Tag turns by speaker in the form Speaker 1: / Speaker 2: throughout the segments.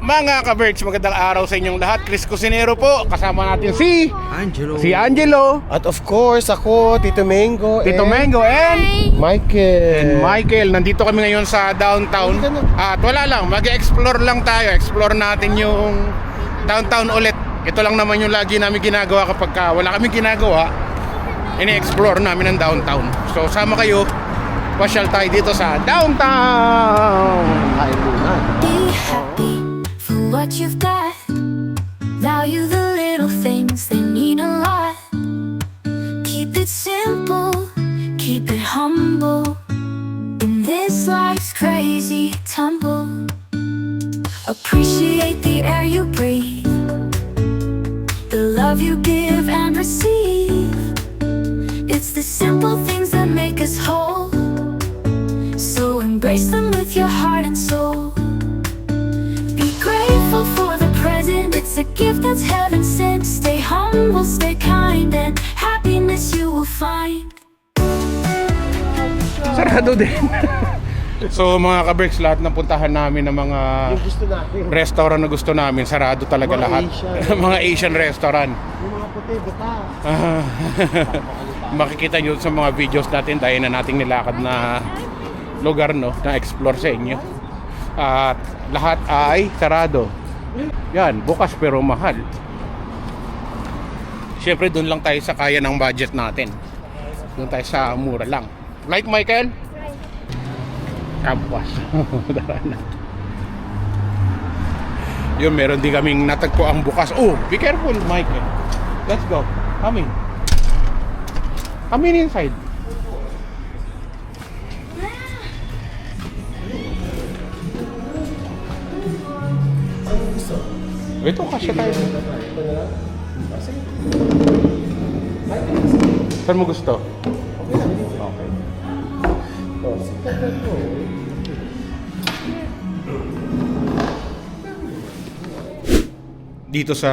Speaker 1: Mga ka-Berks, magandang araw sa inyong lahat. Chris Cusinero po. Kasama natin si
Speaker 2: Angelo.
Speaker 1: si Angelo,
Speaker 2: At of course, ako, Tito Mango.
Speaker 1: Tito
Speaker 2: and
Speaker 1: Mango, and
Speaker 2: Michael.
Speaker 1: and Michael. Nandito kami ngayon sa downtown. At wala lang, mag-explore lang tayo. Explore natin yung downtown ulit. Ito lang naman yung lagi namin ginagawa kapag ka wala kaming ginagawa. Ini-explore namin ang downtown. So sama kayo. Pasyal tayo dito sa downtown.
Speaker 2: Kain
Speaker 3: what you've got. Value the little things, they mean a lot. Keep it simple, keep it humble. In this life's crazy tumble, appreciate the air you breathe, the love you give and receive. It's the simple things that make us whole. So embrace them with your heart and soul. A gift that's heaven sent. Stay humble, stay kind, and happiness you will find.
Speaker 1: Sarado din. so mga ka-Berks, lahat ng puntahan namin ng mga
Speaker 2: Yung gusto natin.
Speaker 1: restaurant na gusto namin, sarado talaga
Speaker 2: Mga
Speaker 1: lahat.
Speaker 2: Asian.
Speaker 1: mga Asian restaurant.
Speaker 2: Yung mga puti, buta.
Speaker 1: Ah, makikita nyo sa mga videos natin dahil na nating nilakad na lugar no na explore sa inyo at lahat ay sarado yan bukas pero mahal. Syempre doon lang tayo sa kaya ng budget natin. Doon tayo sa mura lang. Right Michael? kampas yun meron din kaming natagpo ang bukas. Oh be careful Michael. Let's go. Come in. Come in inside. Ito kasya tayo. Saan mo gusto? Okay. Dito sa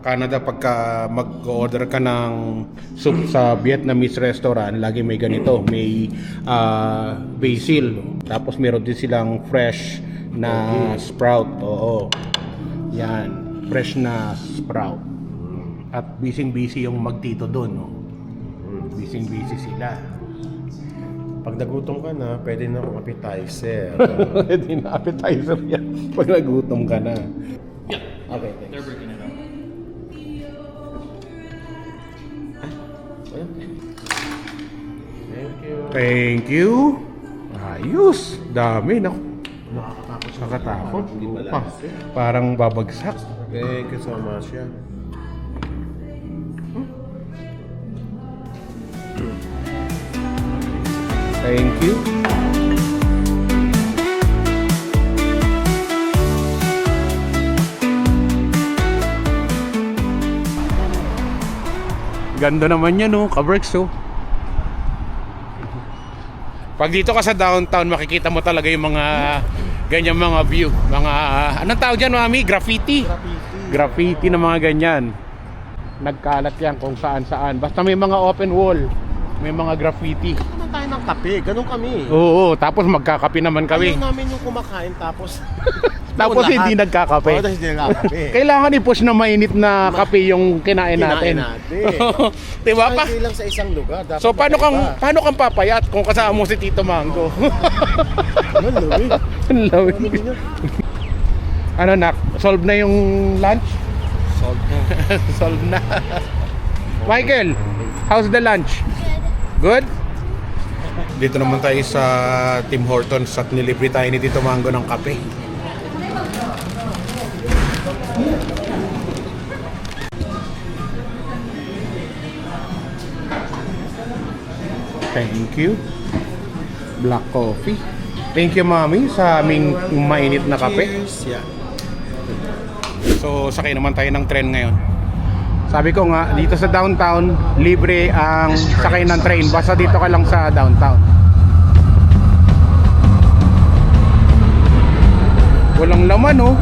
Speaker 1: Canada pagka mag-order ka ng soup sa Vietnamese restaurant, lagi may ganito, may ah, basil, tapos meron din silang fresh na sprout. Oo. Yan, fresh na sprout. At busy-busy yung magtito doon, no. Busy-busy sila.
Speaker 2: Pag nagutom ka na, pwede na akong appetizer.
Speaker 1: Pwede na appetizer yan pag nagutom ka na. Okay, thanks.
Speaker 2: Thank you.
Speaker 1: Thank you. Ayos. Dami. Naku. Nakatakot. Pa,
Speaker 2: eh.
Speaker 1: parang babagsak.
Speaker 2: Thank you so much, yeah.
Speaker 1: Thank you. Ganda naman yan, no? Kabricks, oh. Pag dito ka sa downtown, makikita mo talaga yung mga ganyan mga view. Mga, anong tawag dyan, mami? Graffiti. Graffiti na mga ganyan. Nagkalat yan kung saan saan. Basta may mga open wall. May mga graffiti.
Speaker 2: Naman tayo ng kape, ganun kami.
Speaker 1: Oo, tapos magkakape naman kami.
Speaker 2: Ayaw namin yung kumakain tapos...
Speaker 1: Tapos
Speaker 2: Yung
Speaker 1: hindi
Speaker 2: lahat.
Speaker 1: nagkakape.
Speaker 2: Oo, tapos hindi nagkakape.
Speaker 1: Kailangan i-push na mainit na kape yung kinain natin.
Speaker 2: Kinain natin.
Speaker 1: diba pa?
Speaker 2: Hindi lang sa isang lugar. Dapat
Speaker 1: So paano kang
Speaker 2: magkaiba.
Speaker 1: paano kang papayat kung kasama mo si Tito Mango?
Speaker 2: Ano, Louie?
Speaker 1: Ang lawig.
Speaker 2: Ano
Speaker 1: ano nak, solve na yung lunch?
Speaker 2: Solved na.
Speaker 1: solve na. Michael, how's the lunch? Good? Dito naman tayo sa Tim Hortons at nilibre tayo ni Tito Mango ng kape. Thank you. Black coffee. Thank you, Mami, sa aming mainit na kape.
Speaker 2: Cheers. Yeah.
Speaker 1: So, sakay naman tayo ng tren ngayon. Sabi ko nga, dito sa downtown, libre ang sakay ng train. Basta dito ka lang sa downtown. Walang laman, oh.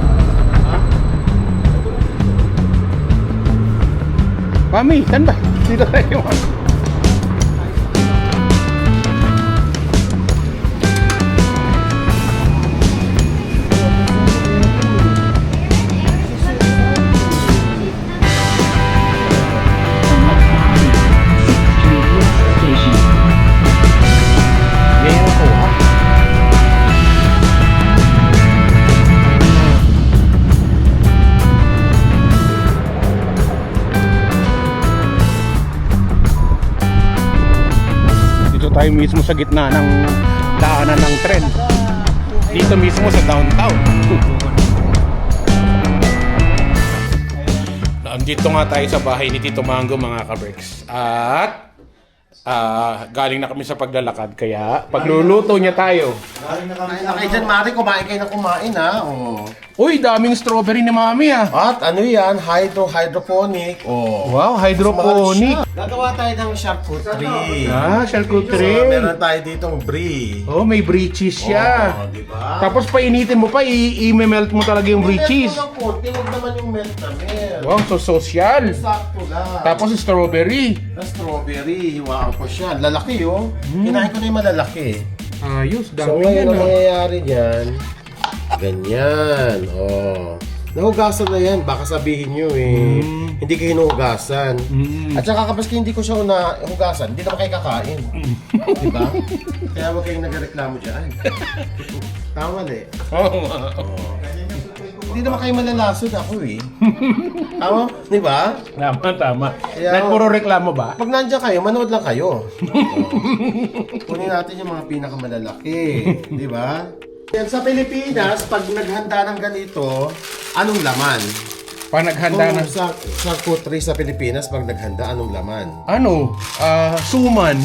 Speaker 1: Mami, saan ba? Dito tayo. Tayo mismo sa gitna ng daanan ng tren. Dito mismo sa downtown. Nandito nga tayo sa bahay ni Tito Mango mga kabricks. At ah, galing na kami sa paglalakad kaya pagluluto niya tayo.
Speaker 2: Kain na kayo dyan, Mari. Kumain kayo na kumain, ha? Oh.
Speaker 1: Uy, daming strawberry ni Mami ah.
Speaker 2: At ano yan? Hydro, hydroponic. Oh.
Speaker 1: Wow, hydroponic.
Speaker 2: Gagawa tayo ng charcuterie.
Speaker 1: Ah,
Speaker 2: So,
Speaker 1: charcuterie.
Speaker 2: meron tayo ditong brie.
Speaker 1: Oh, may brie cheese siya.
Speaker 2: Oh, di ba?
Speaker 1: Tapos painitin mo pa, i- i-melt mo talaga yung brie cheese.
Speaker 2: Melt mo huwag naman yung melt na melt.
Speaker 1: Wow, so social.
Speaker 2: Sakto lang.
Speaker 1: Tapos strawberry.
Speaker 2: na strawberry, hiwaan ko siya. Lalaki, oh. Kinain ko na yung malalaki.
Speaker 1: Ayos,
Speaker 2: So,
Speaker 1: dami
Speaker 2: ngayon
Speaker 1: yan
Speaker 2: ang
Speaker 1: ah.
Speaker 2: mangyayari niyan, ganyan, oh. Nahugasan na yan, baka sabihin nyo eh, hindi kayo hinuhugasan.
Speaker 1: Mm.
Speaker 2: At saka kapag hindi ko siya una hugasan, hindi naman kayo kakain. Di ba? Kaya huwag kayong nagreklamo dyan. Tama eh.
Speaker 1: Oo nga.
Speaker 2: Hindi naman kayo malalasod ako eh. Tama? Di ba?
Speaker 1: Tama, tama.
Speaker 2: Kaya-
Speaker 1: Dahil puro reklamo ba?
Speaker 2: Pag nandiyan kayo, manood lang kayo. Oh. Kunin natin yung mga pinakamalalaki. Di ba? Yan sa Pilipinas, pag naghanda ng ganito, anong laman?
Speaker 1: Pa naghanda ng...
Speaker 2: sa charcuterie sa Pilipinas, pag naghanda, anong laman?
Speaker 1: Ano? Ah, suman.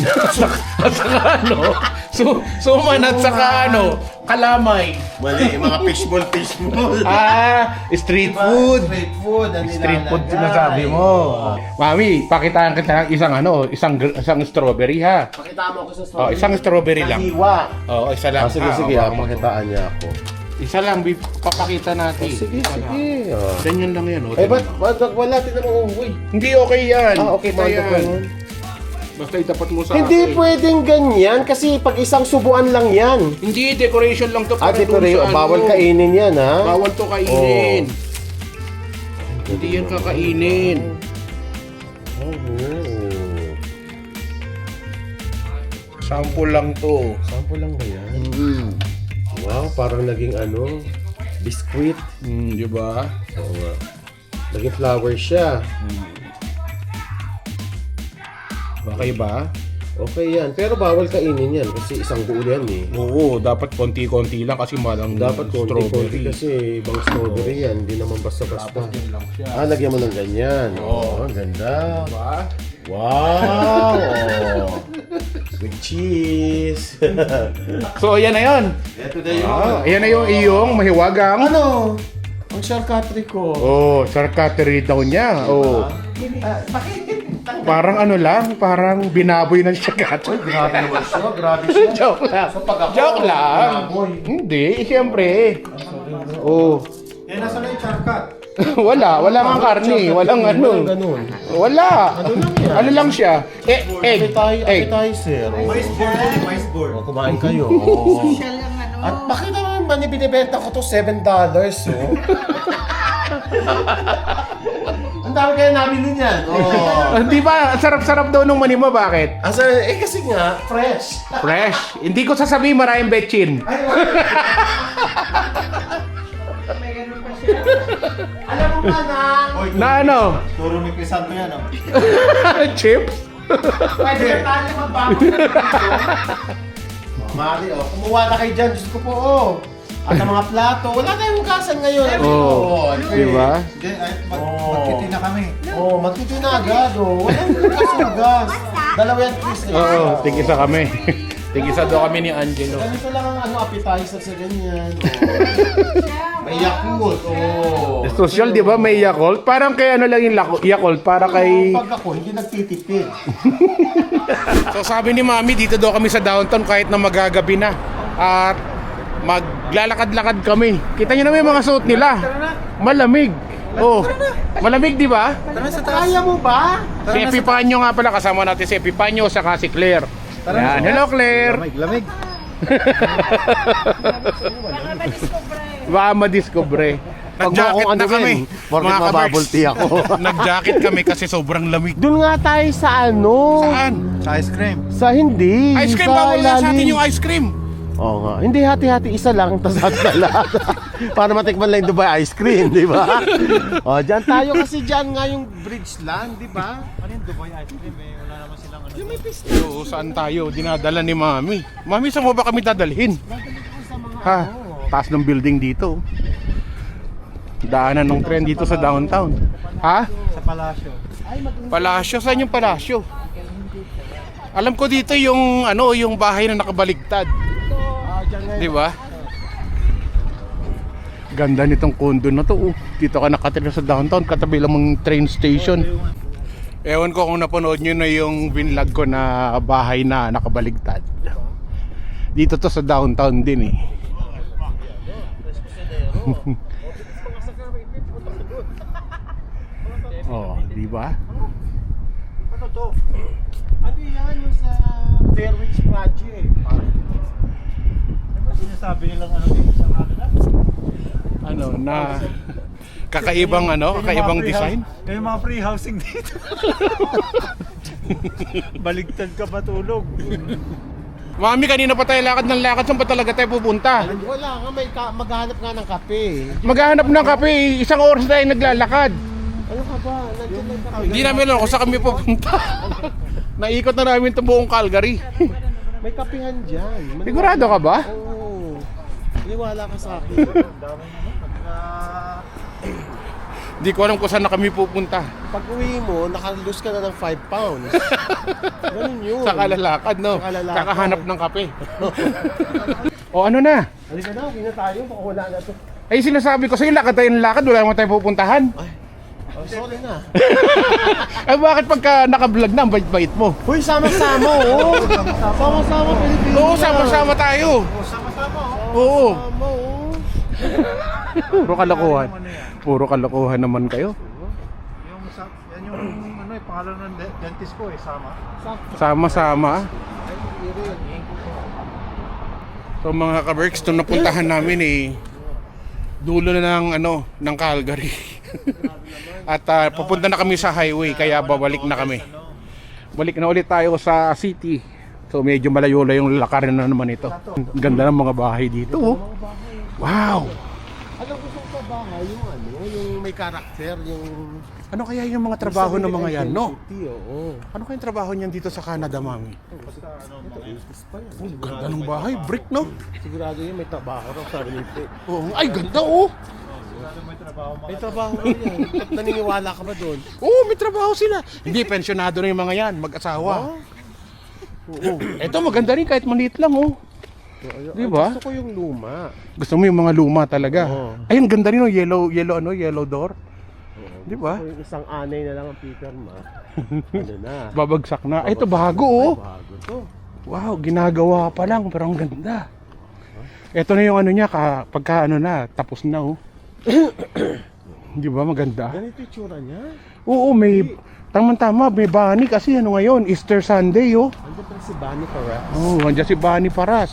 Speaker 1: at saka ano? Su suman at saka ano? Kalamay.
Speaker 2: Mali, mga fishball, fishball.
Speaker 1: Ah, street food.
Speaker 2: Street food. ang
Speaker 1: Street food
Speaker 2: nilalagay.
Speaker 1: sinasabi mo. Mami, pakitaan kita ng isang ano, isang gr- isang strawberry ha.
Speaker 2: Pakita mo ako sa
Speaker 1: Oh,
Speaker 2: strawberry.
Speaker 1: isang strawberry lang.
Speaker 2: Hiwa.
Speaker 1: Oo, isa lang.
Speaker 2: Ah, sige,
Speaker 1: Ah,
Speaker 2: sige. Ah, pakitaan niya ako.
Speaker 1: Isa lang, bi- papakita natin.
Speaker 2: Sige,
Speaker 1: Isa lang.
Speaker 2: sige. Oh.
Speaker 1: Ganyan lang yan. Oh,
Speaker 2: Eh, ba't,
Speaker 1: tingnan.
Speaker 2: ba't wala? Tingnan mo, uy.
Speaker 1: Hindi okay yan.
Speaker 2: Ah, okay, mando ko
Speaker 1: yan.
Speaker 2: yun.
Speaker 1: Basta itapat mo sa
Speaker 2: Hindi
Speaker 1: akin.
Speaker 2: pwedeng ganyan kasi pag isang subuan lang yan.
Speaker 1: Hindi, decoration lang to.
Speaker 2: Ah,
Speaker 1: para sa ano.
Speaker 2: bawal kainin yan, ha?
Speaker 1: Bawal to kainin. Hindi yan kakainin.
Speaker 2: Oh,
Speaker 1: Sample lang to.
Speaker 2: Sample lang ba yan?
Speaker 1: Mm.
Speaker 2: Wow, parang naging ano, biskuit.
Speaker 1: Mm, di ba?
Speaker 2: Oo nga. Naging flower siya.
Speaker 1: Okay ba?
Speaker 2: Okay yan. Pero bawal kainin yan kasi isang buo yan eh.
Speaker 1: Oo, dapat konti-konti lang kasi malang
Speaker 2: Dapat konti-konti kasi ibang strawberry yan. Hindi naman basta-basta.
Speaker 1: Yun lang siya.
Speaker 2: Ah, lagyan mo ng ganyan. Oo, oh, ganda.
Speaker 1: Diba?
Speaker 2: Wow! With cheese.
Speaker 1: So, ayan na yun.
Speaker 2: Ito na
Speaker 1: Ah, ayan na yung iyong mahiwagang.
Speaker 2: Ano? Ang charcuterie ko.
Speaker 1: Oh, charcuterie daw niya. Oh. Parang ano lang, parang binaboy ng charcuterie.
Speaker 2: Grabe naman siya. Grabe siya.
Speaker 1: Joke lang.
Speaker 2: So, pag ako,
Speaker 1: Joke lang.
Speaker 2: binaboy.
Speaker 1: Hindi, siyempre. Oh.
Speaker 2: Eh, nasa na yung charcut?
Speaker 1: wala, wala kang karne, walang ano.
Speaker 2: ganun.
Speaker 1: Wala.
Speaker 2: Ano lang yan?
Speaker 1: Ano lang siya? Eh, egg.
Speaker 2: Appetizer.
Speaker 1: Egg.
Speaker 2: Appetizer. Mais board board. O, kumain kayo. Oo. At bakit naman ba ni binibenta ko to $7 oh? Ang dami kaya nabili niyan. Oh.
Speaker 1: Di ba, sarap-sarap daw nung mani mo, bakit?
Speaker 2: Asa, eh kasi nga, fresh.
Speaker 1: Fresh. Hindi ko sasabihin maraming betchin.
Speaker 2: Ay, Alam mo ba na?
Speaker 1: Na ano?
Speaker 4: Turo ni Crisanto yan, oh.
Speaker 1: Chips?
Speaker 2: Pwede na tayo magbago ng dito. Mari, oh, kumuha na kayo dyan. Diyos ko po, oh. At ang mga plato, wala tayong hugasan ngayon.
Speaker 1: Oo. Di ba?
Speaker 4: Hindi, ay, mag,
Speaker 2: Oo.
Speaker 4: magkiti na kami.
Speaker 2: Oh, magtiti na agad, oh. Walang hugas-hugas. Dalawa yan, Chris. eh.
Speaker 1: Oo, tig-isa kami. tig-isa daw kami ni Angelo.
Speaker 2: Ganito lang ang ano, appetizer sa ganyan. Oh. May Yakult, oh.
Speaker 1: Social, di ba? May Yakult. Parang kay ano lang yung Lako- Yakult. Para kay...
Speaker 2: Pag ako, hindi nagtitipid.
Speaker 1: So sabi ni Mami, dito daw kami sa downtown kahit na magagabi na. At maglalakad-lakad kami. Kita niyo naman yung mga suot nila. Malamig. Oh, malamig di ba?
Speaker 2: Kaya mo ba?
Speaker 1: Si Epipanyo nga pala kasama natin si Epipanyo saka si Claire. Yan. Hello Claire.
Speaker 4: Lamig, lamig.
Speaker 1: Baka madiscobre.
Speaker 2: Pag mo akong ano rin, porket mababulti ako.
Speaker 1: Nag-jacket kami kasi sobrang lamig.
Speaker 2: Doon nga tayo sa ano?
Speaker 1: Saan?
Speaker 4: Sa ice cream.
Speaker 2: Sa hindi.
Speaker 1: Ice cream, bawal na sa atin yung ice cream.
Speaker 2: Oo nga. Hindi hati-hati isa lang, tas hati na lahat. Para matikman lang yung Dubai ice cream, di ba? o, dyan tayo kasi dyan nga yung bridge lang, di ba?
Speaker 4: Ano yung Dubai ice cream eh? Wala.
Speaker 2: Yung may pista.
Speaker 1: So, saan tayo? Dinadala ni Mami. Mami, saan mo ba kami dadalhin? Ha? Taas ng building dito. Daanan ng tren dito sa downtown. Ha?
Speaker 4: Sa palasyo.
Speaker 1: Palasyo, saan yung palasyo? Alam ko dito yung ano, yung bahay na nakabaligtad. Di ba? Ganda nitong condo na to. Oh. Dito ka nakatira sa downtown, katabi lang ng train station. Ewan ko kung napanood nyo na yung vinlog ko na bahay na nakabaligtad. Dito to sa downtown din eh. oh, di ba?
Speaker 2: Ano to? Ano yan yung sa Fairwich Project?
Speaker 4: Ano sinasabi nilang ano dito sa Canada?
Speaker 1: Ano na kakaibang ano, kakaibang design.
Speaker 4: Yung mga free housing dito. Baligtad ka matulog.
Speaker 1: Mami, kanina pa tayo lakad ng lakad. Saan pa talaga tayo pupunta?
Speaker 2: Wala nga, may ka maghanap nga ng kape.
Speaker 1: Maghahanap ng kape. Isang oras tayo naglalakad.
Speaker 2: Ano ka ba? Nandiyan kape.
Speaker 1: Hindi namin alam kung saan kami pupunta. Naikot na namin itong buong Calgary.
Speaker 2: May kapehan dyan. Maniwala-
Speaker 1: Sigurado ka ba?
Speaker 2: Oo. Niwala ka sa akin.
Speaker 4: Ano.
Speaker 1: Hindi ko alam kung saan na kami pupunta.
Speaker 2: Pag uwi mo, nakalus ka na ng 5 pounds. Ganun yun.
Speaker 1: Sa kalalakad, no?
Speaker 2: Sa kalalakad.
Speaker 1: Kakahanap ng kape. o ano na?
Speaker 2: Halika na, uwi na tayo. Baka wala na to.
Speaker 1: Ay sinasabi ko sa'yo, lakad tayo ng lakad. Wala naman tayo pupuntahan.
Speaker 2: Oh, sorry na.
Speaker 1: Ay bakit pagka naka-vlog na, ang bait-bait mo?
Speaker 2: Uy, sama-sama, oh. Sama-sama, Pilipinas.
Speaker 1: Oo, sama-sama tayo.
Speaker 4: Sama-sama oh.
Speaker 1: Oo.
Speaker 2: Oh.
Speaker 1: Puro kalokohan. Puro kalokohan naman kayo.
Speaker 4: Yung sa, yan yung ano eh, pangalan ng de- dentist ko eh, sama.
Speaker 1: Sama-sama. So mga ka-Berks, itong napuntahan namin eh, dulo na ng, ano, ng Calgary. At ah, pupunta na kami sa highway, kaya babalik na kami. Balik na ulit tayo sa city. So medyo malayo lang yung lakarin na naman ito. Ang Ganda ng mga bahay dito. oh. Wow!
Speaker 2: Alam ko sa bahay, yung ano, yung may karakter, yung...
Speaker 1: Ano kaya yung mga trabaho ng mga yan, no?
Speaker 2: Oo.
Speaker 1: Ano kayang trabaho niyan dito sa Canada, mami?
Speaker 2: Ito, 80s pa yan.
Speaker 1: Ang ganda ng bahay, brick, no?
Speaker 2: Sigurado yun, may trabaho raw, ni Pe.
Speaker 1: Oo, ay ganda, oh!
Speaker 4: May trabaho mga
Speaker 2: May trabaho raw yan. Naniniwala ka ba doon?
Speaker 1: Oo, may trabaho sila. Hindi, pensyonado na yung mga yan, mag-asawa. Oo. Ito maganda rin kahit maliit lang, oh. Di ba?
Speaker 2: Gusto ko yung luma.
Speaker 1: Gusto mo yung mga luma talaga.
Speaker 2: Oo.
Speaker 1: Ayun, ganda rin, oh. Yellow, yellow, ano, yellow door. Di ba?
Speaker 2: Yung isang anay na lang ang Peter Ma. ano na?
Speaker 1: Babagsak na. Ay, ito bago, oh.
Speaker 2: Bago to.
Speaker 1: Wow, ginagawa pa lang, pero ang ganda. Ito na yung ano niya, ka, pagka ano na, tapos na, oh. Di ba, maganda?
Speaker 2: Ganito yung tsura niya.
Speaker 1: Oo, may, tama-tama, may bani kasi ano ngayon, Easter Sunday, oh.
Speaker 2: Andiyan pa si Bunny Perez.
Speaker 1: Oh, andyan si Bani Paras.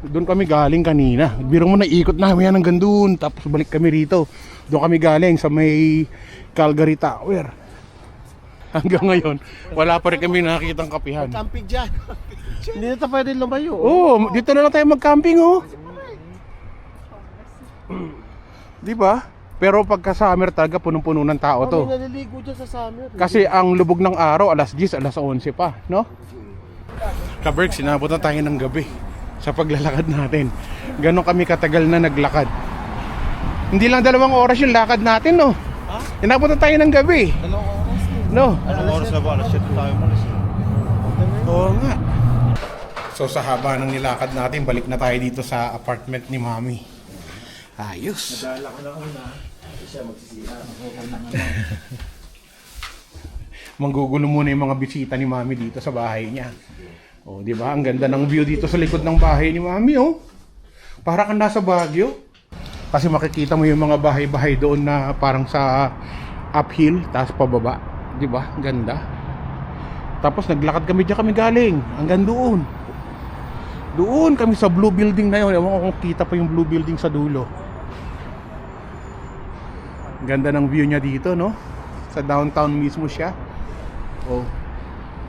Speaker 1: Doon kami galing kanina. Biro mo na ikot namin yan hanggang doon. Tapos balik kami rito. Doon kami galing sa may Calgary Tower. Hanggang ngayon, wala pa rin kami nakikitang kapihan.
Speaker 2: Camping dyan. Hindi na tayo pwede lumayo.
Speaker 1: Oo, oh, dito na lang tayo mag-camping, oh. Di ba? Pero pagka summer talaga, punong-puno ng tao to.
Speaker 2: Kami naliligo dyan sa summer.
Speaker 1: Kasi ang lubog ng araw, alas 10, alas 11 pa, no? Kaberg, sinabot na tayo ng gabi sa paglalakad natin. Ganon kami katagal na naglakad. Hindi lang dalawang oras yung lakad natin, no?
Speaker 2: Ha?
Speaker 1: Inabot na tayo ng gabi,
Speaker 2: Dalawang oras.
Speaker 1: no?
Speaker 4: Anong oras na ba? Alas 7 tayo malis.
Speaker 1: Oo nga. So sa haba ng nilakad natin, balik na tayo dito sa apartment ni Mami. Ayos.
Speaker 4: Dala ko na una.
Speaker 1: Manggugulo muna yung mga bisita ni Mami dito sa bahay niya. Oh, di ba? Ang ganda ng view dito sa likod ng bahay ni Mami, oh. Para kang nasa Baguio. Kasi makikita mo yung mga bahay-bahay doon na parang sa uphill, tapos pababa. Di ba? Ganda. Tapos naglakad kami diyan kami galing. Hanggang doon. Doon kami sa blue building na yun. Ewan ko kung kita pa yung blue building sa dulo. Ganda ng view niya dito, no? Sa downtown mismo siya. Oh.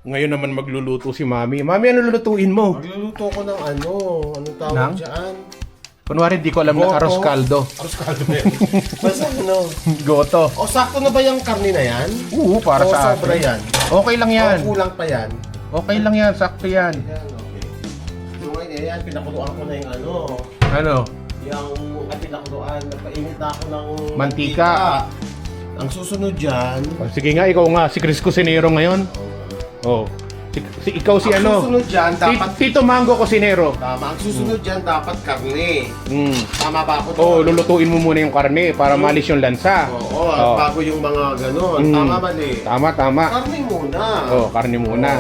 Speaker 1: Ngayon naman magluluto si Mami. Mami, ano lulutuin mo?
Speaker 2: Magluluto ko ng ano, anong tawag
Speaker 1: Nang?
Speaker 2: dyan?
Speaker 1: Kunwari, di ko alam na
Speaker 2: Goto.
Speaker 1: aros caldo.
Speaker 2: Aros kaldo yan? Basta ano?
Speaker 1: Goto.
Speaker 2: O sakto na ba yung karne na yan?
Speaker 1: Oo, para
Speaker 2: o
Speaker 1: sa
Speaker 2: sobra yan?
Speaker 1: Okay lang yan.
Speaker 2: O kulang pa yan?
Speaker 1: Okay lang yan, sakto yan.
Speaker 2: Yan, okay. So ngayon, eh, yan, pinakuluan ko na yung ano,
Speaker 1: Ano?
Speaker 2: yung ang pinakuluan, nagpainit na ako ng
Speaker 1: Mantika.
Speaker 2: Ang susunod dyan,
Speaker 1: O, sige nga, ikaw nga, si Chris Cusinero ngayon. Oh. Si, si- ikaw si
Speaker 2: ang
Speaker 1: ano?
Speaker 2: susunod dyan,
Speaker 1: Si,
Speaker 2: dapat,
Speaker 1: Tito Mango Cusinero.
Speaker 2: tama, ang susunod dyan, dapat karne.
Speaker 1: Mm.
Speaker 2: Tama ba ako
Speaker 1: Oh,
Speaker 2: doon?
Speaker 1: lulutuin mo muna yung karne para malis yung lansa.
Speaker 2: Oo, at
Speaker 1: Oh.
Speaker 2: bago yung mga ganon.
Speaker 1: Mm.
Speaker 2: Tama mali.
Speaker 1: Tama, tama.
Speaker 2: Karne muna.
Speaker 1: Oh, karne muna.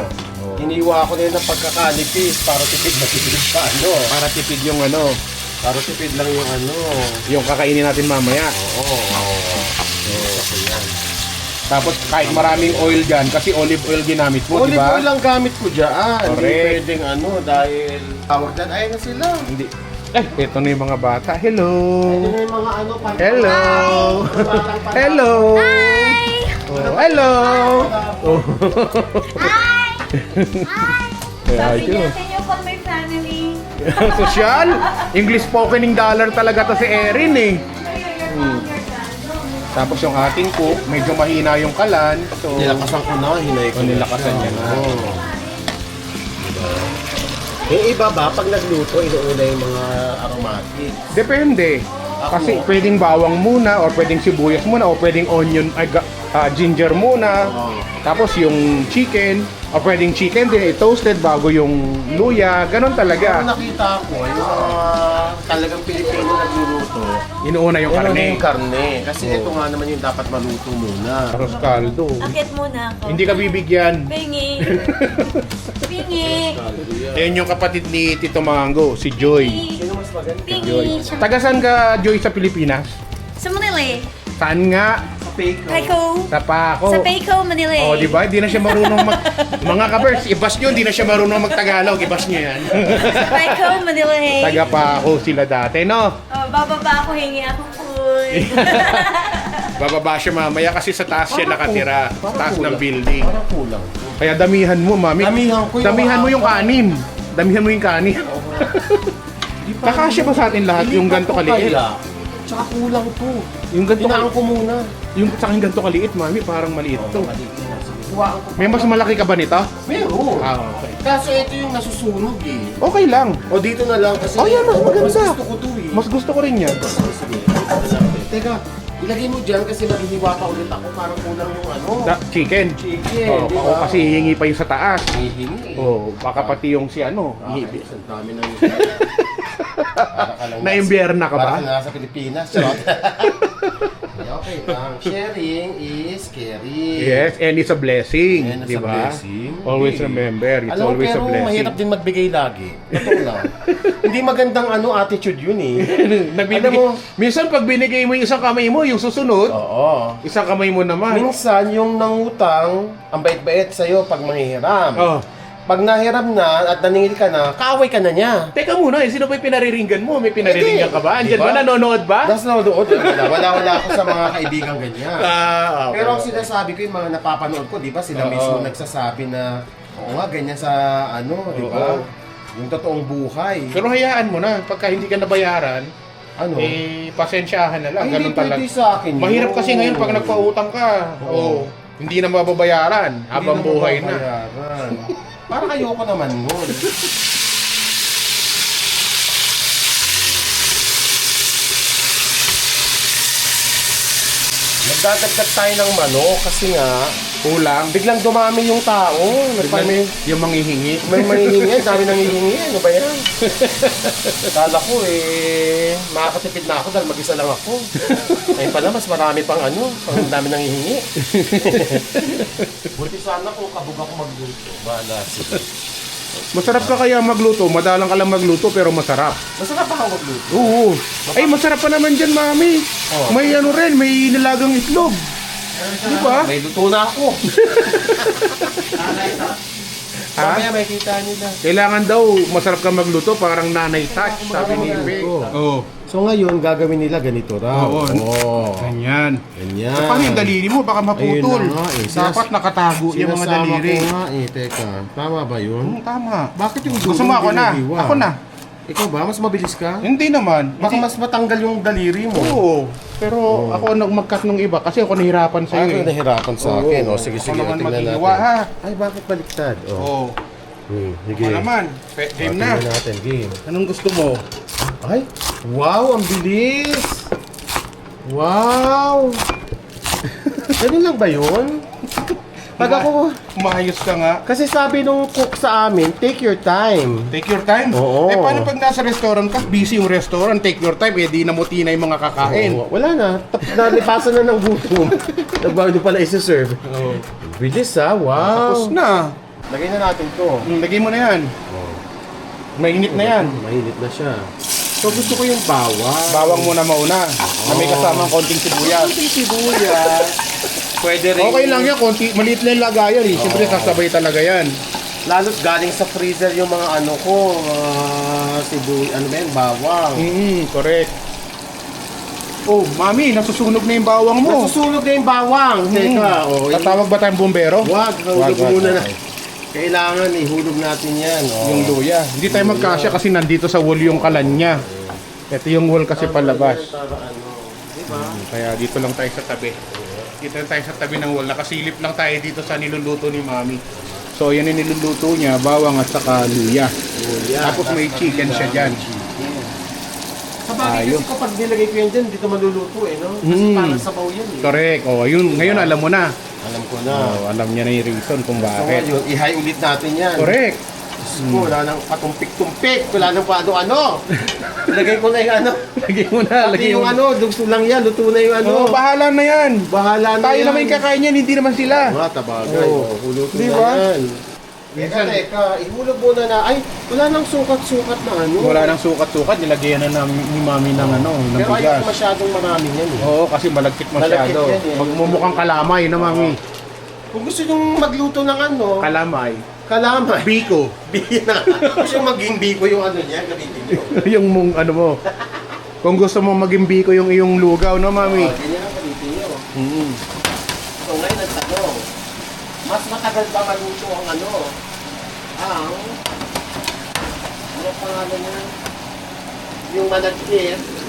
Speaker 2: Oh. Hiniwa ko na yun ng pagkakalipis para tipid na tipid pa ano.
Speaker 1: Para tipid yung ano,
Speaker 2: Para tipid lang yung ano.
Speaker 1: yung kakainin natin mamaya.
Speaker 2: Oo, oo. Oo, yan.
Speaker 1: Tapos kahit maraming oil dyan, kasi olive oil ginamit mo, di
Speaker 2: Olive
Speaker 1: ba?
Speaker 2: oil lang gamit ko dyan. Hindi
Speaker 1: Correct.
Speaker 2: pwedeng ano dahil tawag dyan. Ayun na sila.
Speaker 1: Hindi. Eh, eto na yung mga bata. Hello!
Speaker 2: Ayun na yung mga ano. pan-
Speaker 1: Hello!
Speaker 2: Panahon.
Speaker 1: Hello! Oh, hello! Oh. Kaya
Speaker 5: Sabi
Speaker 1: yun.
Speaker 5: niya, can you call my family?
Speaker 1: Social? English spokening dollar talaga to si Erin eh.
Speaker 5: Hmm.
Speaker 1: Tapos yung ating cook, medyo mahina yung kalan. So,
Speaker 2: Nilakasan ko na, hinay ko.
Speaker 1: Nilakasan niya na.
Speaker 2: Oo. Yung iba ba, pag nagluto, inuuna yung mga aromatic.
Speaker 1: depende. Kasi
Speaker 2: Ako.
Speaker 1: pwedeng bawang muna, or pwedeng sibuyas muna, or pwedeng onion, ay, ga- ah, ginger muna.
Speaker 2: Oo.
Speaker 1: Tapos yung chicken, o pwedeng chicken din, i-toasted bago yung luya. Ganon
Speaker 2: Pero
Speaker 1: talaga.
Speaker 2: nakita ko, yung mga talagang Pilipino nagluluto,
Speaker 1: Inuuna yung
Speaker 2: Yun
Speaker 1: karne.
Speaker 2: yung karne. Kasi ito nga naman yung dapat maluto muna.
Speaker 1: Arroz caldo.
Speaker 5: Akit muna ako.
Speaker 1: Hindi ka bibigyan.
Speaker 5: Bingi. Bingi.
Speaker 1: Ayan yung kapatid ni Tito Mango, si Joy.
Speaker 2: Sino mas magaling?
Speaker 5: Bingi.
Speaker 1: Taga saan ka, Joy, sa Pilipinas?
Speaker 5: Sa Manila eh.
Speaker 1: Saan nga?
Speaker 2: Fake.
Speaker 5: Paco.
Speaker 1: Sa Paco.
Speaker 5: Sa Paco, Manila eh.
Speaker 1: Oh, di ba? Hindi na siya marunong mag... Mga kabers, ibas nyo, hindi na siya marunong magtagalog. Ibas nyo yan.
Speaker 5: Sa Paco, Manila eh.
Speaker 1: Taga Paco sila dati, no?
Speaker 5: Oh, bababa ako, hingi ako food.
Speaker 1: Bababa siya mamaya kasi sa taas siya nakatira. Sa taas ng building.
Speaker 2: Parang kulang.
Speaker 1: Kaya damihan mo, mami.
Speaker 2: Damihan ko yung
Speaker 1: Damihan mo yung kanin. Damihan mo yung kanin. Kakasya ba sa atin lahat yung ganto kaliit?
Speaker 2: Kaya. Tsaka kulang to.
Speaker 1: Yung ganto
Speaker 2: Tinaan
Speaker 1: kaliit.
Speaker 2: ko muna.
Speaker 1: Yung sa akin ganto kaliit, mami, parang maliit to.
Speaker 2: Kuhaan ko.
Speaker 1: May mas malaki ka ba nito?
Speaker 2: Meron.
Speaker 1: Ah, okay.
Speaker 2: Kaso ito yung nasusunog eh.
Speaker 1: Okay lang.
Speaker 2: O dito na lang kasi
Speaker 1: Oh, yan, mas maganda.
Speaker 2: mas gusto ko to eh.
Speaker 1: Mas gusto ko rin yan.
Speaker 2: Sige, sige. Ito na lang. Teka, ilagay mo dyan kasi maghihiwa pa ulit ako. Parang kulang yung ano.
Speaker 1: Da, chicken.
Speaker 2: Chicken,
Speaker 1: Oh,
Speaker 2: di
Speaker 1: ako kasi hihingi pa yung sa taas.
Speaker 2: Hihingi.
Speaker 1: Oh, baka pati yung si ano.
Speaker 2: Ah,
Speaker 1: hihi-
Speaker 2: ang dami ng... Para ka lang
Speaker 1: Na-imbierna ka ba?
Speaker 2: Para ka nasa Pilipinas. Charot. okay lang. Sharing is caring.
Speaker 1: Yes, and it's a blessing,
Speaker 2: And it's
Speaker 1: di
Speaker 2: a
Speaker 1: ba?
Speaker 2: blessing.
Speaker 1: Always remember, it's
Speaker 2: Alam mo,
Speaker 1: always a
Speaker 2: pero
Speaker 1: blessing.
Speaker 2: mahirap din magbigay lagi. Totoo lang. Hindi magandang ano attitude yun eh.
Speaker 1: Nagbibigay,
Speaker 2: Alam mo-
Speaker 1: minsan pag binigay mo yung isang kamay mo, yung susunod,
Speaker 2: Oo.
Speaker 1: isang kamay mo naman.
Speaker 2: Minsan, yung nangutang, ang bait-bait sa'yo pag manghihiram.
Speaker 1: Oh.
Speaker 2: Pag nahiram na at naningil ka na, kaaway ka na niya.
Speaker 1: Teka muna, eh, sino ba yung pinariringgan mo? May pinariringgan ka ba? Andyan
Speaker 2: Di ba?
Speaker 1: ba? Nanonood ba?
Speaker 2: Das na doon. Wala, wala, wala ako sa mga kaibigan ganyan.
Speaker 1: Ah, okay.
Speaker 2: Pero ang sinasabi ko, yung mga napapanood ko, di ba, sila
Speaker 1: Oo.
Speaker 2: mismo nagsasabi na, oo nga, ganyan sa ano, di ba?
Speaker 1: Oo.
Speaker 2: Yung totoong buhay.
Speaker 1: Pero hayaan mo na, pagka hindi ka nabayaran,
Speaker 2: ano?
Speaker 1: eh, pasensyahan na lang.
Speaker 2: Ay,
Speaker 1: Ganun
Speaker 2: hindi
Speaker 1: talaga.
Speaker 2: pwede sa akin yun.
Speaker 1: Mahirap kasi ngayon pag nagpautang ka,
Speaker 2: Oo.
Speaker 1: oh, hindi na mababayaran
Speaker 2: Hindi
Speaker 1: habang buhay na.
Speaker 2: mababayaran. Para ayoko naman nun. Nagdadagdag tayo ng manok kasi nga,
Speaker 1: Kulang.
Speaker 2: biglang dumami yung tao. Nagpamay,
Speaker 1: Yung manghihingi.
Speaker 2: may manghihingi, dami nang hihingi. Ano ba yan? Kala ko eh, makakatipid na ako dahil mag-isa lang ako. Ayun pala, mas marami pang ano, ang dami nang hihingi. Buti sana kung kabog ako magluto. Bahala sige.
Speaker 1: Masarap ka kaya magluto. Madalang ka lang magluto pero masarap.
Speaker 2: Masarap ako magluto.
Speaker 1: Oo. Ay, masarap pa naman dyan, mami.
Speaker 2: Oh.
Speaker 1: May ano rin, may nilagang itlog. Di ba?
Speaker 2: May luto na ako.
Speaker 1: Ha?
Speaker 2: Mamaya may kita nila.
Speaker 1: Kailangan daw masarap ka magluto, parang nanay touch, sabi ni Ibe. Oo.
Speaker 2: So ngayon, gagawin nila ganito raw.
Speaker 1: Oo.
Speaker 2: Oo.
Speaker 1: Ganyan.
Speaker 2: Ganyan.
Speaker 1: Paano yung daliri mo? Baka maputol.
Speaker 2: Ayun na nga eh.
Speaker 1: Dapat nakatago yung mga
Speaker 2: Sinasama
Speaker 1: daliri.
Speaker 2: ko nga eh, teka. Tama ba yun?
Speaker 1: Hmm, tama.
Speaker 2: Bakit yung
Speaker 1: Gusto mo ako na? Ako na.
Speaker 2: Ikaw ba? Mas mabilis ka?
Speaker 1: Hindi naman.
Speaker 2: Baka
Speaker 1: Hindi-
Speaker 2: mas matanggal yung daliri mo.
Speaker 1: Oo. Pero ako ang mag-cut nung iba kasi ako nahirapan sa
Speaker 2: Ay,
Speaker 1: iyo.
Speaker 2: ako nahirapan sa akin. O, sige,
Speaker 1: Ako
Speaker 2: sige.
Speaker 1: naman
Speaker 2: tingnan natin.
Speaker 1: ha?
Speaker 2: Ay, bakit baliktad? O.
Speaker 1: Oo.
Speaker 2: Hmm, sige.
Speaker 1: Ako naman. Pe- Game na.
Speaker 2: tingnan natin, game.
Speaker 1: Anong gusto mo?
Speaker 2: Ay, wow, ang bilis! Wow! Ganun lang ba yun? Pag ako,
Speaker 1: Umayos ka nga.
Speaker 2: kasi sabi nung cook sa amin, take your time.
Speaker 1: Take your time.
Speaker 2: Oo.
Speaker 1: Eh paano pag nasa restaurant ka, busy yung restaurant, take your time, eh di namuti na yung mga kakain.
Speaker 2: Oo, wala na. Tap, nalipasan na ng gutom. Nagbago pala isa-serve.
Speaker 1: Oo.
Speaker 2: Bilis ha, wow.
Speaker 1: Tapos na.
Speaker 2: Lagay na natin to.
Speaker 1: Hmm, Lagay mo na yan. Mainit na yan.
Speaker 2: Mainit na siya. So gusto ko yung bawang.
Speaker 1: Bawang mo na mauna. Na may kasamang konting sibuyas.
Speaker 2: Konting sibuyas. Pwede rin.
Speaker 1: Okay lang yan, konti, maliit lang yung lagayan eh. Siyempre sasabay talaga yan.
Speaker 2: Lalo't galing sa freezer yung mga ano ko, mga sibu, ano ba yun, bawang.
Speaker 1: Mm, correct. Oh, mami, nasusunog na yung bawang mo.
Speaker 2: Nasusunog na yung bawang. Teka, oh.
Speaker 1: Mm. Tatawag ba tayong bumbero?
Speaker 2: Wag,
Speaker 1: Wag,
Speaker 2: hulog
Speaker 1: wag,
Speaker 2: muna na.
Speaker 1: wag.
Speaker 2: Kailangan ihulog natin yan. Oh.
Speaker 1: Yung luya. Hindi tayo magkasya kasi nandito sa wall yung kalan niya. Ito yung wall kasi palabas.
Speaker 2: Para ano, di ba?
Speaker 1: Kaya dito lang tayo sa tabi. Lang tayo sa tabi ng wall. Nakasilip lang tayo dito sa niluluto ni mami. So yan yung niluluto niya, bawang at saka luya.
Speaker 2: Luya.
Speaker 1: Tapos may chicken siya dyan.
Speaker 2: Sa bagay
Speaker 1: Ayun.
Speaker 2: kasi kapag nilagay ko yan dyan, dito maluluto eh, no? Kasi
Speaker 1: Mm.
Speaker 2: parang sabaw yan eh.
Speaker 1: Correct. Oh, ayun, ngayon alam mo na.
Speaker 2: Alam ko na.
Speaker 1: Oh, alam niya na yung reason kung
Speaker 2: So
Speaker 1: bakit.
Speaker 2: ngayon, i-high ulit natin yan.
Speaker 1: Correct.
Speaker 2: Ko, wala nang patumpik-tumpik, wala nang paano-ano. Lagay ko na yung ano.
Speaker 1: Lagay mo na.
Speaker 2: Pati
Speaker 1: Lagay
Speaker 2: yung
Speaker 1: mo.
Speaker 2: ano, dugso lang yan, luto na yung ano.
Speaker 1: Oh, bahala na yan.
Speaker 2: Bahala na
Speaker 1: Tayo
Speaker 2: yan.
Speaker 1: naman yung kakain yan, hindi naman sila.
Speaker 2: Mga tabagay,
Speaker 1: Oo.
Speaker 2: oh. huluto
Speaker 1: Di
Speaker 2: na
Speaker 1: ba?
Speaker 2: yan. Teka, teka, ihulog muna na. Ay, wala nang sukat-sukat na ano.
Speaker 1: Wala nang sukat-sukat, nilagyan na ng, ni mami ng ano, ng
Speaker 2: Pero
Speaker 1: bigas.
Speaker 2: ayaw masyadong maraming yan eh.
Speaker 1: Oo, kasi malagkit masyado.
Speaker 2: Malagkit yan eh.
Speaker 1: Magmumukhang kalamay na mami.
Speaker 2: Kung gusto nyong magluto ng ano,
Speaker 1: Kalamay.
Speaker 2: Kalamay.
Speaker 1: Biko.
Speaker 2: Bihin na. Gusto maging biko yung ano niya, gamitin nyo.
Speaker 1: yung mong ano mo. Kung gusto mo maging biko yung iyong lugaw, no mami?
Speaker 2: Oh, ganyan ang gamitin nyo.
Speaker 1: Mm.
Speaker 2: So ngayon ang tanong, mas matagal ba maluto ang ano? Ang, ano pangalan niya? Yung managkit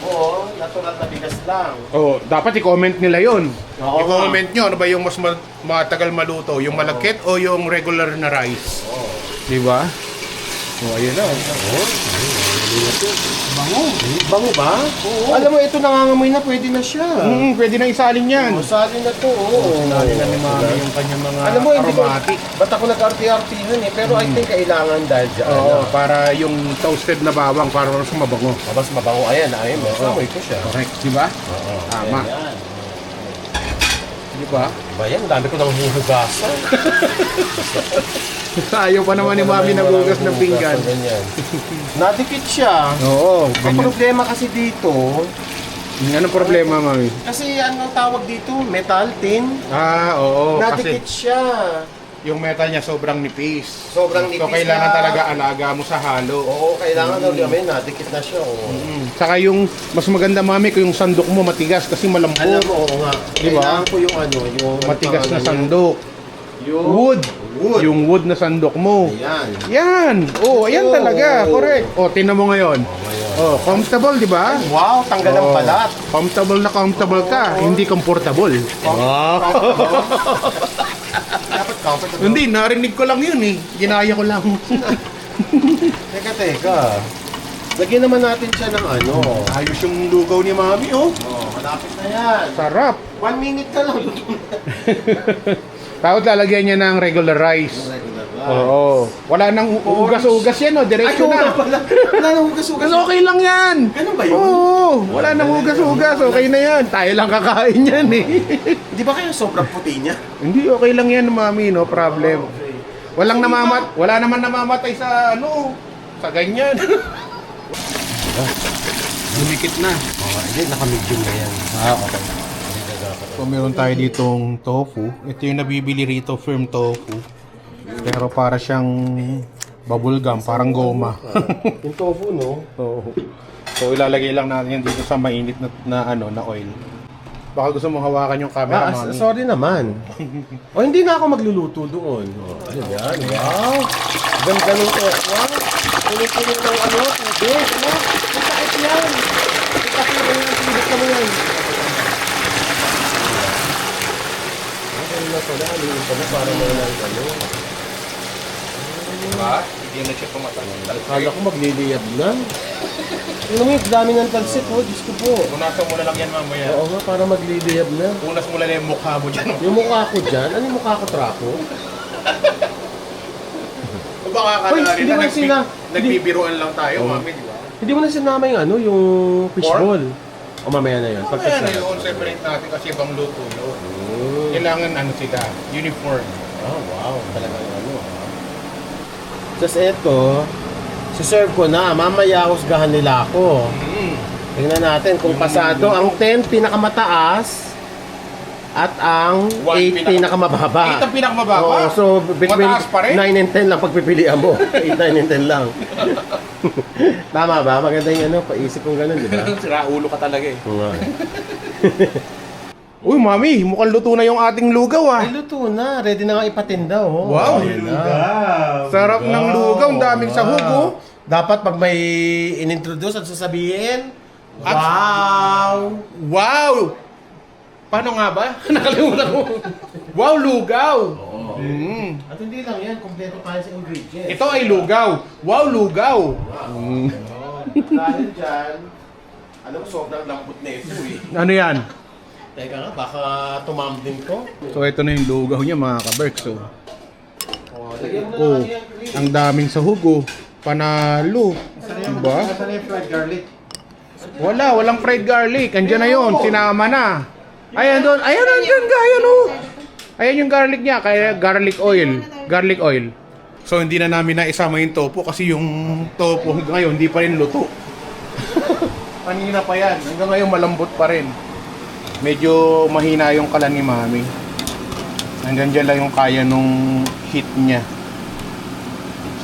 Speaker 2: o natural na bigas lang.
Speaker 1: Oh, dapat i-comment nila yon.
Speaker 2: Oo
Speaker 1: I-comment nyo, ano ba yung mas ma- matagal maluto? Yung malagkit o yung regular na rice?
Speaker 2: Oo.
Speaker 1: Di ba? Oh, ayun na.
Speaker 2: Bango. Bango ba? Oo. Alam mo, ito nangangamoy na, pwede na siya.
Speaker 1: Mm, pwede na isalin yan.
Speaker 2: Oh, sali na to, oo.
Speaker 1: Sinali na ni mami yung kanyang mga
Speaker 2: Alam mo, hindi ko,
Speaker 1: aromatic.
Speaker 2: ba't ako nag-RT-RT nun eh, pero I think kailangan dahil dyan.
Speaker 1: Oo,
Speaker 2: Oo.
Speaker 1: para yung toasted na bawang para mas mabango.
Speaker 2: Mas mabango, ayan, ayan, mas
Speaker 1: Oo.
Speaker 2: amoy ko siya.
Speaker 1: Correct, di ba?
Speaker 2: Oo.
Speaker 1: Tama.
Speaker 2: Ayan.
Speaker 1: Di ba?
Speaker 2: Ba yan, dami ko nang huhugasan.
Speaker 1: Ayaw pa naman ni mami nagugas ng pinggan.
Speaker 2: Nadikit siya.
Speaker 1: Oo,
Speaker 2: Ang
Speaker 1: ganyan.
Speaker 2: problema kasi dito,
Speaker 1: Anong problema, mami?
Speaker 2: kasi ano ang tawag dito, metal tin.
Speaker 1: Ah, oo.
Speaker 2: Nadikit
Speaker 1: Kasi
Speaker 2: siya.
Speaker 1: yung metal niya sobrang nipis.
Speaker 2: Sobrang
Speaker 1: So,
Speaker 2: nipis
Speaker 1: kailangan
Speaker 2: na-
Speaker 1: talaga alaga mo sa halo.
Speaker 2: Oo, kailangan daw kami, nadikit na siya.
Speaker 1: Mm. Saka yung mas maganda mami kung yung sandok mo matigas kasi malambot.
Speaker 2: Alam mo, oo nga.
Speaker 1: Di ba?
Speaker 2: Kailangan ko yung ano, yung...
Speaker 1: matigas na
Speaker 2: ano
Speaker 1: sandok.
Speaker 2: Yung...
Speaker 1: Wood.
Speaker 2: Wood.
Speaker 1: Yung wood na sandok mo.
Speaker 2: Ayan.
Speaker 1: Yan. Oh, ayan
Speaker 2: Oo.
Speaker 1: talaga. Correct. Oh, tinan mo ngayon. Oh, comfortable, di ba?
Speaker 2: Wow, tanggal ang
Speaker 1: Oh,
Speaker 2: balat.
Speaker 1: Comfortable na comfortable ka, hindi comfortable.
Speaker 2: Dapat comfortable.
Speaker 1: Hindi, narinig ko lang yun eh. Ginaya ko lang.
Speaker 2: Teka, teka. Lagyan naman natin siya ng ano.
Speaker 1: Ayos yung lugaw ni mami, oh.
Speaker 2: Oh, malapit na yan.
Speaker 1: Sarap.
Speaker 2: One minute na lang.
Speaker 1: Tapos lalagyan niya ng regular rice. Oo. Wala nang u- ugas-ugas yan, oh. Diretso na.
Speaker 2: pala. Wala nang hugas-hugas.
Speaker 1: Mas okay lang yan.
Speaker 2: Ganun ba yun?
Speaker 1: Oo. Wala nang ugas-ugas. Okay na yan. Tayo lang kakain yan eh.
Speaker 2: Di ba kaya sobrang puti niya?
Speaker 1: Hindi, okay lang yan, mami. No problem. Walang namamat, wala naman namamatay sa ano, sa ganyan. Dumikit na.
Speaker 2: Oo, hindi. Naka-medium na yan.
Speaker 1: Ah, okay. So, meron tayo ditong tofu. Ito yung nabibili rito, firm tofu. Pero para siyang bubble gum, parang goma.
Speaker 2: Yung tofu, no?
Speaker 1: so, so, ilalagay lang natin yan dito sa mainit na, na ano, na oil. Baka gusto mong hawakan yung camera,
Speaker 2: Ah,
Speaker 1: mami.
Speaker 2: sorry naman. o hindi na ako magluluto doon. O, ano yan? Wow! Ganda ng okra. Pinupunin ng ano, tubig. Ano? Ang sakit yan. Ang sakit yan. Tibig ka mo yan. Ano na pala? Aliin pa na para mo lang ano.
Speaker 1: Diba? Hindi na siya tumatanggal.
Speaker 2: Akala ko magliliyab na. Ano mo yung dami ng talsik oh. Diyos ko po.
Speaker 1: Punasan mo na lang yan mamaya.
Speaker 2: Oo nga, para magliliyab na.
Speaker 1: Punas mo lang yung mukha mo dyan.
Speaker 2: Yung mukha ko dyan, ano yung mukha ko trapo?
Speaker 1: O baka akala
Speaker 2: Hoy,
Speaker 1: nila
Speaker 2: hindi mo
Speaker 1: nagbi-
Speaker 2: sina-
Speaker 1: nagbibiruan lang tayo, mami, di ba?
Speaker 2: Hindi mo na sinama yung ano, yung fishball. O mamaya na yun.
Speaker 1: Mamaya na
Speaker 2: Pagkasarap.
Speaker 1: yun, separate natin kasi ibang luto yun.
Speaker 2: Mm.
Speaker 1: Kailangan ano sila, uniform.
Speaker 2: Oh, wow. Talagang ano. ah. Tapos eto, siserve ko na. Mamaya husgahan nila ako.
Speaker 1: Mm.
Speaker 2: Tingnan natin kung pasado ang 10 pinakamataas at ang
Speaker 1: One
Speaker 2: 8
Speaker 1: pinaka-
Speaker 2: pinakamababa.
Speaker 1: 8 ang pinakamababa?
Speaker 2: Oo, so between
Speaker 1: Mataas pa rin?
Speaker 2: 9 and 10 lang pagpipilian mo. 8, 9 and 10 lang. Tama ba? Maganda yung ano, paisip kong ganun, di ba?
Speaker 1: Sira ulo ka talaga eh.
Speaker 2: Oo nga.
Speaker 1: Uy, mami, mukhang luto na yung ating lugaw ah.
Speaker 2: Ay, luto na. Ready na nga ipatinda, oh.
Speaker 1: Wow,
Speaker 2: Ayun na.
Speaker 1: Sarap ng lugaw, ang daming sahog oh.
Speaker 2: Dapat pag may inintroduce at sasabihin, Wow!
Speaker 1: Wow! Paano nga ba? Nakalimutan ko. wow, lugaw! Mm.
Speaker 2: At hindi lang yan, kompleto tayo sa ingredients.
Speaker 1: Ito ay lugaw. Wow, lugaw! Mm.
Speaker 2: Dahil dyan, alam mo, sobrang lambot na ito eh.
Speaker 1: Ano yan?
Speaker 2: Teka nga, baka tumambling to.
Speaker 1: So ito na yung lugaw niya mga ka-Berks. So,
Speaker 2: Oh, lagyan mo na
Speaker 1: oh, ang daming sahog oh. Panalo. Diba?
Speaker 4: Nasaan na yung fried garlic?
Speaker 1: Wala, walang fried garlic. Andiyan na yun, sinama na. Ayan doon, ayan, andyan ka, ayan oh. Ayan yung garlic niya, kaya garlic oil. Garlic oil. So hindi na namin naisama yung topo kasi yung topo ngayon hindi pa rin luto. Kanina pa yan, hanggang ngayon malambot pa rin. Medyo mahina yung kalan ni mami. Hanggang dyan lang yung kaya nung heat niya.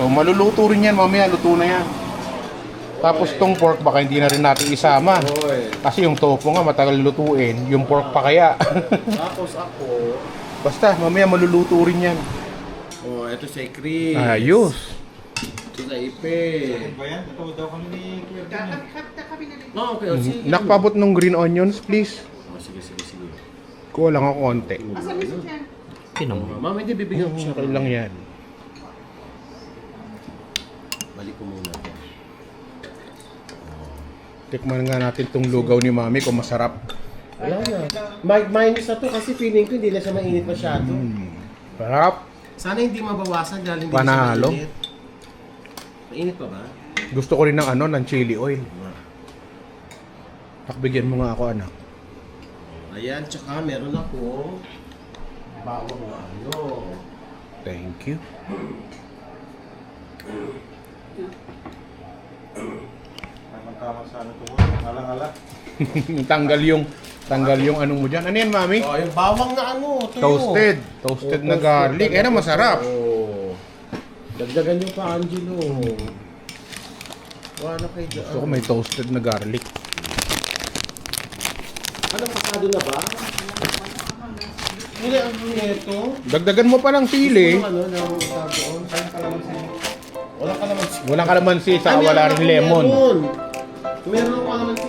Speaker 1: So maluluto rin yan, mamaya luto na yan. Tapos tong pork baka hindi na rin natin isama. Kasi yung tofu nga matagal lutuin, yung pork pa kaya.
Speaker 2: Tapos ako,
Speaker 1: Basta, mamaya maluluto rin yan.
Speaker 2: Oh, ito sa Chris.
Speaker 1: Ayos.
Speaker 2: Ito sa Ipe.
Speaker 4: Ba yan? Ito daw kami ni Kuya Dino.
Speaker 2: Oh, okay, oh, sige.
Speaker 1: Nakpabot ng green onions, please.
Speaker 2: Oh, sige, sige, sige.
Speaker 1: Kuha lang ako konti.
Speaker 2: Oh, mama, hindi bibigyan ko siya.
Speaker 1: Okay lang yan.
Speaker 2: Balik ko muna to.
Speaker 1: Tikman nga natin tong lugaw ni mami kung masarap.
Speaker 2: Wala na. Mag minus na to kasi feeling ko hindi na siya mainit masyado.
Speaker 1: Sarap.
Speaker 2: Sana hindi mabawasan dahil hindi
Speaker 1: Panalo.
Speaker 2: siya mainit. Mainit pa ba?
Speaker 1: Gusto ko rin ng ano, ng chili oil. Pakbigyan mo nga ako, anak.
Speaker 2: Ayan, tsaka meron ako bawang na ano.
Speaker 1: Thank you.
Speaker 4: Tama-tama sa ano to. Alang-ala.
Speaker 1: tanggal yung tanggal yung ano mo diyan. Ano yan, mami?
Speaker 2: Oh, yung bawang na ano, tuyo.
Speaker 1: Toasted. Toasted na garlic. Eh, na masarap.
Speaker 2: Oh. Dagdagan yung pa, Angelo. Wala kayo dyan.
Speaker 1: Gusto ko may toasted na garlic.
Speaker 2: Ano, pasado na ba? Hindi, ang nito.
Speaker 1: Dagdagan mo pa ng sili.
Speaker 2: Ano, ano, doon. Walang kalamansi.
Speaker 1: Walang kalamansi sa wala
Speaker 2: meron
Speaker 1: rin
Speaker 2: ako,
Speaker 1: lemon.
Speaker 2: Meron. Meron ako kalamansi